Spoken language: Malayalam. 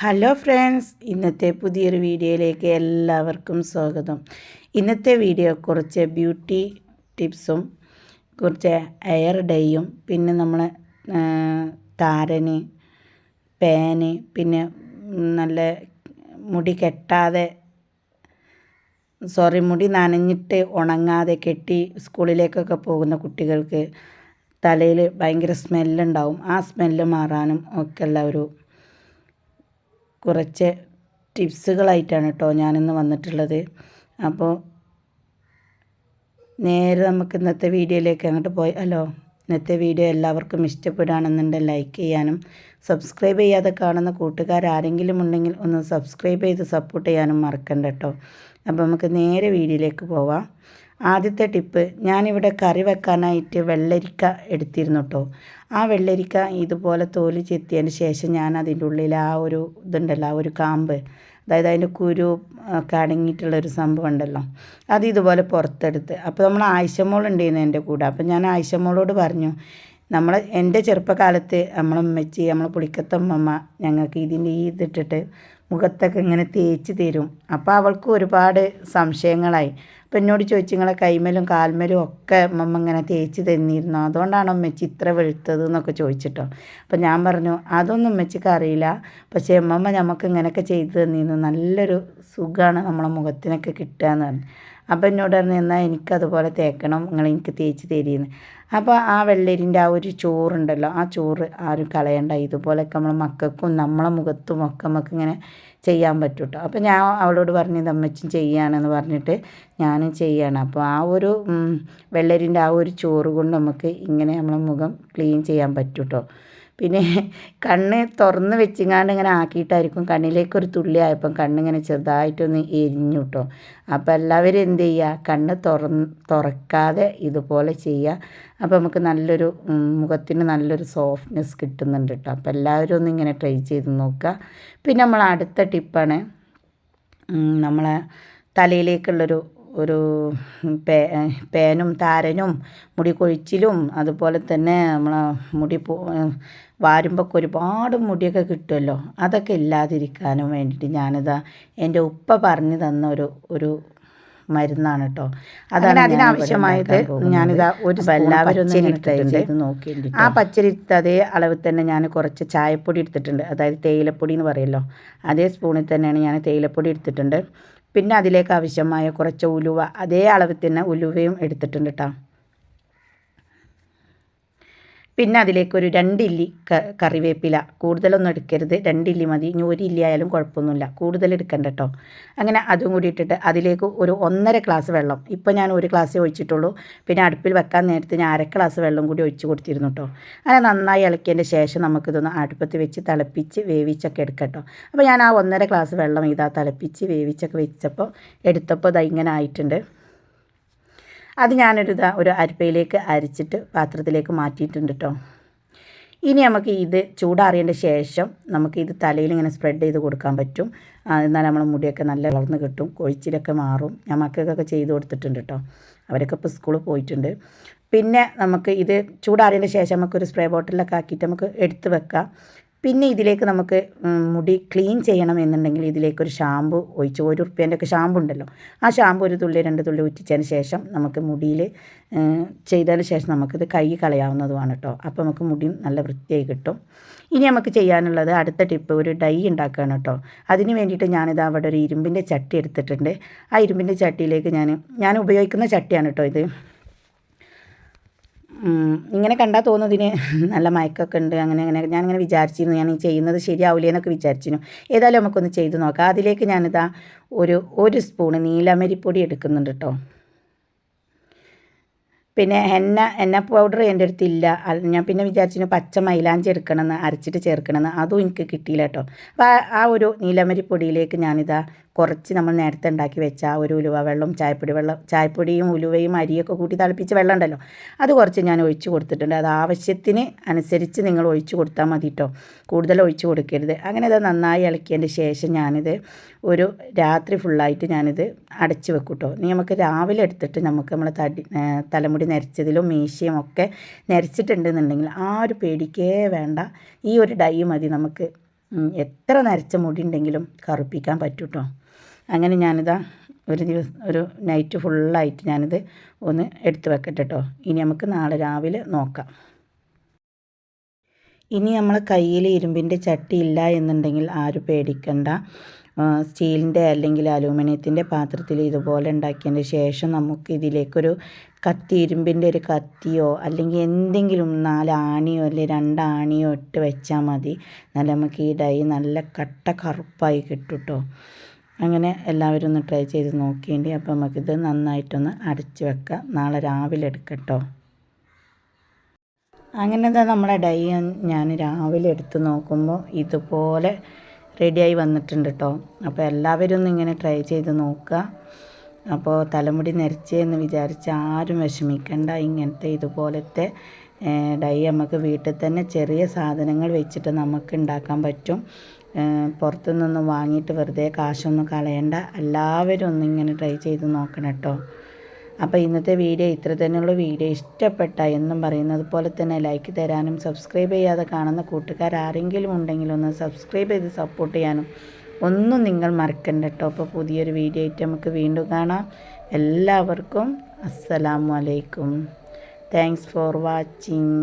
ഹലോ ഫ്രണ്ട്സ് ഇന്നത്തെ പുതിയൊരു വീഡിയോയിലേക്ക് എല്ലാവർക്കും സ്വാഗതം. ഇന്നത്തെ വീഡിയോ കുറച്ച് ബ്യൂട്ടി ടിപ്സും കുറച്ച് എയർ ഡേയും പിന്നെ നമ്മൾ താരന് പാന് പിന്നെ നല്ല മുടി കെട്ടാതെ സോറി മുടി നനഞ്ഞിട്ട് ഉണങ്ങാതെ കെട്ടി സ്കൂളിലേക്കൊക്കെ പോകുന്ന കുട്ടികൾക്ക് തലയിൽ ഭയങ്കര സ്മെല്ലുണ്ടാവും. ആ സ്മെല്ല് മാറാനും ഒക്കെയുള്ള ഒരു കുറച്ച് ടിപ്സുകളായിട്ടാണ് കേട്ടോ ഞാനിന്ന് വന്നിട്ടുള്ളത്. അപ്പോൾ നേരെ നമുക്ക് ഇന്നത്തെ വീഡിയോയിലേക്ക് അങ്ങോട്ട് പോയി. ഹലോ ഇന്നത്തെ വീഡിയോ എല്ലാവർക്കും ഇഷ്ടപ്പെടുകയാണെന്നുണ്ടെങ്കിൽ ലൈക്ക് ചെയ്യാനും സബ്സ്ക്രൈബ് ചെയ്യാതെ കാണുന്ന കൂട്ടുകാർ ആരെങ്കിലും ഉണ്ടെങ്കിൽ ഒന്ന് സബ്സ്ക്രൈബ് ചെയ്ത് സപ്പോർട്ട് ചെയ്യാനും മറക്കണ്ട കേട്ടോ അപ്പോൾ നമുക്ക് നേരെ വീഡിയോയിലേക്ക് പോവാം. ആദ്യത്തെ ടിപ്പ് ഞാനിവിടെ കറി വെക്കാനായിട്ട് വെള്ളരിക്ക എടുത്തിരുന്നു കേട്ടോ ആ വെള്ളരിക്ക ഇതുപോലെ തോൽ ചെത്തിയതിന് ശേഷം ഞാൻ അതിന്റെ ഉള്ളിൽ ആ ഒരു ഇതുണ്ടല്ലോ ആ ഒരു കാമ്പ് അതായത് അതിന്റെ കുരു ഒക്കെ അടങ്ങിയിട്ടുള്ളൊരു സംഭവം ഉണ്ടല്ലോ അത് ഇതുപോലെ പുറത്തെടുത്ത്. അപ്പോൾ നമ്മൾ ആയിഷമോൾ ഉണ്ടായിരുന്നു എന്റെ കൂടെ. അപ്പോൾ ഞാൻ ആയിഷമോളോട് പറഞ്ഞു നമ്മൾ എന്റെ ചെറുപ്പകാലത്ത് നമ്മളമ്മച്ചി നമ്മളെ പുളിക്കത്തമ്മമ്മ ഞങ്ങൾക്ക് ഇതിന്റെ ഈ ഇതിട്ടിട്ട് മുഖത്തൊക്കെ ഇങ്ങനെ തേച്ച് തരും. അപ്പോൾ അവൾക്ക് ഒരുപാട് സംശയങ്ങളായി. അപ്പം എന്നോട് ചോദിച്ചു നിങ്ങളെ കൈമേലും കാൽമേലും ഒക്കെ അമ്മ ഇങ്ങനെ തേച്ച് തന്നിരുന്നു? അതുകൊണ്ടാണ് അമ്മച്ചി ഇത്ര വെളുത്തത്? എന്നൊക്കെ ചോദിച്ചിട്ടോ. അപ്പം ഞാൻ പറഞ്ഞു അതൊന്നും അമ്മച്ചിക്ക് അറിയില്ല. പക്ഷേ അമ്മമ്മ നമുക്ക് ഇങ്ങനെയൊക്കെ ചെയ്ത് തന്നിരുന്നു. നല്ലൊരു സുഖമാണ് നമ്മളെ മുഖത്തിനൊക്കെ കിട്ടുക എന്ന് പറഞ്ഞു. അപ്പം എന്നോട് പറഞ്ഞു എന്നാൽ എനിക്കതുപോലെ തേക്കണം. നിങ്ങൾ എനിക്ക് തേച്ച് തരിയെന്ന് അപ്പോൾ ആ വെള്ളരിന്റെ ആ ഒരു ചോറുണ്ടല്ലോ ആ ചോറ് ആരും കളയണ്ട. ഇതുപോലെയൊക്കെ നമ്മളെ മക്കൾക്കും നമ്മളെ മുഖത്തും ഒക്കെ നമുക്ക് ഇങ്ങനെ ചെയ്യാൻ പറ്റും കേട്ടോ ഞാൻ അവളോട് പറഞ്ഞു അമ്മച്ചും ചെയ്യാനെന്ന് പറഞ്ഞിട്ട് ഞാനും ചെയ്യാണ്. അപ്പോൾ ആ ഒരു വെള്ളരിന്റെ ആ ഒരു ചോറ് കൊണ്ട് നമുക്ക് ഇങ്ങനെ നമ്മളെ മുഖം ക്ലീൻ ചെയ്യാൻ പറ്റും കേട്ടോ പിന്നെ കണ്ണ് തുറന്ന് വെച്ചിങ്ങാണ്ട് ഇങ്ങനെ ആക്കിയിട്ടായിരിക്കും കണ്ണിലേക്ക് ഒരു തുള്ളി ആയപ്പം കണ്ണിങ്ങനെ ചെറുതായിട്ടൊന്ന് എരിഞ്ഞു കേട്ടോ അപ്പോൾ എല്ലാവരും എന്ത് ചെയ്യുക കണ്ണ് തുറന്ന് തുറക്കാതെ ഇതുപോലെ ചെയ്യുക അപ്പോൾ നമുക്ക് നല്ലൊരു മുഖത്തിന് നല്ലൊരു സോഫ്റ്റ്നെസ് കിട്ടുന്നുണ്ട് കേട്ടോ അപ്പോൾ എല്ലാവരും ഒന്ന് ഇങ്ങനെ ട്രൈ ചെയ്ത് നോക്കുക പിന്നെ നമ്മൾ അടുത്ത ടിപ്പാണ് നമ്മളെ തലയിലേക്കുള്ളൊരു ഒരു പേ പേനും താരനും മുടി കൊഴിച്ചിലും അതുപോലെ തന്നെ നമ്മളെ മുടി വാരുമ്പോൾ ഒരുപാട് മുടിയൊക്കെ കിട്ടുമല്ലോ. അതൊക്കെ ഇല്ലാതിരിക്കാനും വേണ്ടിയിട്ട് ഞാനിതാ എന്റെ ഉപ്പ പറഞ്ഞു തന്ന ഒരു ഒരു മരുന്നാണ് കേട്ടോ. അതാണ് അതിനാവശ്യമായത്? ഞാനിതാ ഒരു എല്ലാവരും ചെയ്ത് നോക്കിയിട്ടുണ്ട് ആ പച്ചരി അതേ അളവിൽ തന്നെ ഞാൻ കുറച്ച് ചായപ്പൊടി എടുത്തിട്ടുണ്ട്. അതായത് തേയിലപ്പൊടി എന്ന് പറയുമല്ലോ അതേ സ്പൂണിൽ തന്നെയാണ് ഞാൻ തേയിലപ്പൊടി എടുത്തിട്ടുണ്ട്. പിന്നെ അതിലേക്ക് ആവശ്യമായ കുറച്ച് ഉലുവ അതേ അളവിൽ തന്നെ ഉലുവയും എടുത്തിട്ടുണ്ട് കേട്ടോ പിന്നെ അതിലേക്ക് ഒരു രണ്ടില്ലി കറിവേപ്പില. കൂടുതലൊന്നും എടുക്കരുത്. രണ്ടില്ലി മതി. ഇനി ഒരു ഇല്ലി ആയാലും കുഴപ്പമൊന്നുമില്ല. കൂടുതൽ എടുക്കണ്ട കേട്ടോ അങ്ങനെ അതും കൂടി ഇട്ടിട്ട് അതിലേക്ക് ഒരു ഒന്നര ഗ്ലാസ് വെള്ളം. ഇപ്പോൾ ഞാൻ ഒരു ഗ്ലാസ് ഒഴിച്ചിട്ടുള്ളൂ. പിന്നെ അടുപ്പിൽ വെക്കാൻ നേരത്ത് ഞാൻ അര ഗ്ലാസ് വെള്ളം കൂടി ഒഴിച്ച് കൊടുത്തിരുന്നു കേട്ടോ അങ്ങനെ നന്നായി ഇളക്കിയതിന്റെ ശേഷം നമുക്കിതൊന്ന് അടുപ്പത്ത് വെച്ച് തിളപ്പിച്ച് വേവിച്ചൊക്കെ എടുക്കാം കേട്ടോ അപ്പോൾ ഞാൻ ആ ഒന്നര ഗ്ലാസ് വെള്ളം ഇതാ തിളപ്പിച്ച് വേവിച്ചൊക്കെ വെച്ചപ്പോൾ എടുത്തപ്പോൾ ഇതാ ഇങ്ങനെ ആയിട്ടുണ്ട്. അത് ഞാനൊരു ഇതാ ഒരു അരിപ്പയിലേക്ക് അരിച്ചിട്ട് പാത്രത്തിലേക്ക് മാറ്റിയിട്ടുണ്ട് കേട്ടോ ഇനി നമുക്ക് ഇത് ചൂടാറിയതിന്റെ ശേഷം നമുക്ക് ഇത് തലയിൽ ഇങ്ങനെ സ്പ്രെഡ് ചെയ്ത് കൊടുക്കാൻ പറ്റും. എന്നാൽ നമ്മൾ മുടിയൊക്കെ നല്ല വളർന്ന് കിട്ടും കൊഴിച്ചിലൊക്കെ മാറും. ഞാൻ മക്കൾക്കൊക്കെ ചെയ്ത് കൊടുത്തിട്ടുണ്ട് കേട്ടോ അവരൊക്കെ ഇപ്പോൾ സ്കൂളിൽ പോയിട്ടുണ്ട്. പിന്നെ നമുക്ക് ഇത് ചൂടാറിയതിന്റെ ശേഷം നമുക്കൊരു സ്പ്രേ ബോട്ടിലൊക്കെ ആക്കിയിട്ട് നമുക്ക് എടുത്ത് വെക്കാം. പിന്നെ ഇതിലേക്ക് നമുക്ക് മുടി ക്ലീൻ ചെയ്യണം എന്നുണ്ടെങ്കിൽ ഇതിലേക്ക് ഒരു ഷാമ്പു ഒഴിച്ച് ഒരു ഉറുപ്പ്യന്റെ ഒക്കെ ഷാമ്പു ഉണ്ടല്ലോ. ആ ഷാമ്പു ഒരു തുള്ളി രണ്ട് തുള്ളി ഉറ്റിച്ചതിന് ശേഷം നമുക്ക് മുടിയിൽ ചെയ്തതിന് ശേഷം നമുക്കിത് കൈ കളയാവുന്നതുമാണ് കേട്ടോ. അപ്പോൾ നമുക്ക് മുടി നല്ല വൃത്തിയായി കിട്ടും. ഇനി നമുക്ക് ചെയ്യാനുള്ളത് അടുത്ത ടിപ്പ് ഒരു ഡൈ ഉണ്ടാക്കുകയാണ് കേട്ടോ. അതിന് വേണ്ടിയിട്ട് ഞാനിത് അവിടെ ഒരു ഇരുമ്പിന്റെ ചട്ടി എടുത്തിട്ടുണ്ട്. ആ ഇരുമ്പിന്റെ ചട്ടിയിലേക്ക് ഞാൻ ഞാൻ ഉപയോഗിക്കുന്ന ചട്ടിയാണ് കേട്ടോ ഇത്. ഇങ്ങനെ കണ്ടാൽ തോന്നുന്നതിന് നല്ല മയക്കൊക്കെ ഉണ്ട് അങ്ങനെ അങ്ങനെ. ഞാനിങ്ങനെ വിചാരിച്ചിരുന്നു ഞാൻ ഈ ചെയ്യുന്നത് ശരിയാവില്ല എന്നൊക്കെ വിചാരിച്ചിരുന്നു. ഏതായാലും നമുക്കൊന്ന് ചെയ്ത് നോക്കാം. അതിലേക്ക് ഞാനിതാ ഒരു ഒരു സ്പൂണ് നീലമരിപ്പൊടി എടുക്കുന്നുണ്ട് കേട്ടോ പിന്നെ എണ്ണ എണ്ണ പൗഡർ എന്റെ അടുത്തില്ല ഞാൻ പിന്നെ വിചാരിച്ചിരുന്നു പച്ച മൈലാഞ്ചി എടുക്കണമെന്ന് അരച്ചിട്ട് ചേർക്കണമെന്ന്. അതും എനിക്ക് കിട്ടിയില്ല കേട്ടോ അപ്പോൾ ആ ഒരു നീലമരി പൊടിയിലേക്ക് ഞാനിതാ കുറച്ച് നമ്മൾ നേരത്തെ ഉണ്ടാക്കി വെച്ച ആ ഒരു ഉലുവ വെള്ളം ചായപ്പൊടി വെള്ളം ചായപ്പൊടിയും ഉലുവയും അരിയൊക്കെ കൂട്ടി തിളപ്പിച്ച് വെള്ളം ഉണ്ടല്ലോ. അത് കുറച്ച് ഞാൻ ഒഴിച്ച് കൊടുത്തിട്ടുണ്ട്. അത് ആവശ്യത്തിന് അനുസരിച്ച് നിങ്ങൾ ഒഴിച്ച് കൊടുത്താൽ മതി കേട്ടോ കൂടുതൽ ഒഴിച്ച് കൊടുക്കരുത്. അങ്ങനെ അത് നന്നായി ഇളക്കിയതിന്റെ ശേഷം ഞാനിത് ഒരു രാത്രി ഫുള്ളായിട്ട് ഞാനിത് അടച്ച് വെക്കും കേട്ടോ ഇനി നമുക്ക് രാവിലെ എടുത്തിട്ട് നമുക്ക് നമ്മൾ തടി തലമുടി നരച്ചതിലും മീശയും ഒക്കെ നരച്ചിട്ടുണ്ടെന്നുണ്ടെങ്കിൽ ആ ഒരു പേടിക്കേ വേണ്ട. ഈ ഒരു ഡൈ മതി നമുക്ക്. എത്ര നരച്ച മുടി ഉണ്ടെങ്കിലും കറുപ്പിക്കാൻ പറ്റും കേട്ടോ അങ്ങനെ ഞാനിതാ ഒരു ദിവസം ഒരു നൈറ്റ് ഫുള്ളായിട്ട് ഞാനിത് ഒന്ന് എടുത്ത് വെക്കട്ടെ കേട്ടോ ഇനി നമുക്ക് നാളെ രാവിലെ നോക്കാം. ഇനി നമ്മളെ കയ്യിൽ ഇരുമ്പിന്റെ ചട്ടി ഇല്ല എന്നുണ്ടെങ്കിൽ ആരും പേടിക്കണ്ട. സ്റ്റീലിന്റെ അല്ലെങ്കിൽ അലൂമിനിയത്തിന്റെ പാത്രത്തിൽ ഇതുപോലെ ഉണ്ടാക്കിയതിന് ശേഷം നമുക്ക് ഇതിലേക്കൊരു കത്തി ഇരുമ്പിന്റെ ഒരു കത്തിയോ അല്ലെങ്കിൽ എന്തെങ്കിലും നാലാണിയോ അല്ലെങ്കിൽ രണ്ടാണിയോ ഇട്ട് വെച്ചാൽ മതി. നല്ല നമുക്ക് ഈ ഡൈ നല്ല കട്ട കറുപ്പായി കിട്ടും കേട്ടോ അങ്ങനെ എല്ലാവരും ഒന്ന് ട്രൈ ചെയ്ത് നോക്കിയിട്ട് അപ്പോൾ നമുക്കിത് നന്നായിട്ടൊന്ന് അടച്ച് വെക്കാം. നാളെ രാവിലെ എടുക്കട്ടോ. അങ്ങനെ നമ്മുടെ ഡൈ ഞാൻ രാവിലെ എടുത്ത് നോക്കുമ്പോൾ ഇതുപോലെ റെഡിയായി വന്നിട്ടുണ്ട് കേട്ടോ അപ്പോൾ എല്ലാവരും ഒന്ന് ഇങ്ങനെ ട്രൈ ചെയ്ത് നോക്കുക. അപ്പോൾ തലമുടി നരച്ചെന്ന് വിചാരിച്ച് ആരും വിഷമിക്കണ്ട. ഇങ്ങനത്തെ ഇതുപോലത്തെ ഡൈ നമുക്ക് വീട്ടിൽ തന്നെ ചെറിയ സാധനങ്ങൾ വെച്ചിട്ട് നമുക്ക് ഉണ്ടാക്കാൻ പറ്റും. പുറത്തുനിന്നൊന്നും വാങ്ങിയിട്ട് വെറുതെ കാശൊന്നും കളയണ്ട. എല്ലാവരും ഒന്നിങ്ങനെ ട്രൈ ചെയ്ത് നോക്കണം കേട്ടോ അപ്പോൾ ഇന്നത്തെ വീഡിയോ ഇത്ര തന്നെയുള്ള. വീഡിയോ ഇഷ്ടപ്പെട്ട എന്നും പറയുന്നത് പോലെ തന്നെ ലൈക്ക് തരാനും സബ്സ്ക്രൈബ് ചെയ്യാതെ കാണുന്ന കൂട്ടുകാർ ആരെങ്കിലും ഉണ്ടെങ്കിൽ ഒന്ന് സബ്സ്ക്രൈബ് ചെയ്ത് സപ്പോർട്ട് ചെയ്യാനും. ഒന്നും നിങ്ങൾ മറക്കണ്ട കേട്ടോ അപ്പോൾ പുതിയൊരു വീഡിയോ ആയിട്ട് നമുക്ക് വീണ്ടും കാണാം. എല്ലാവർക്കും അസ്സലാമു അലൈക്കും. Thanks for watching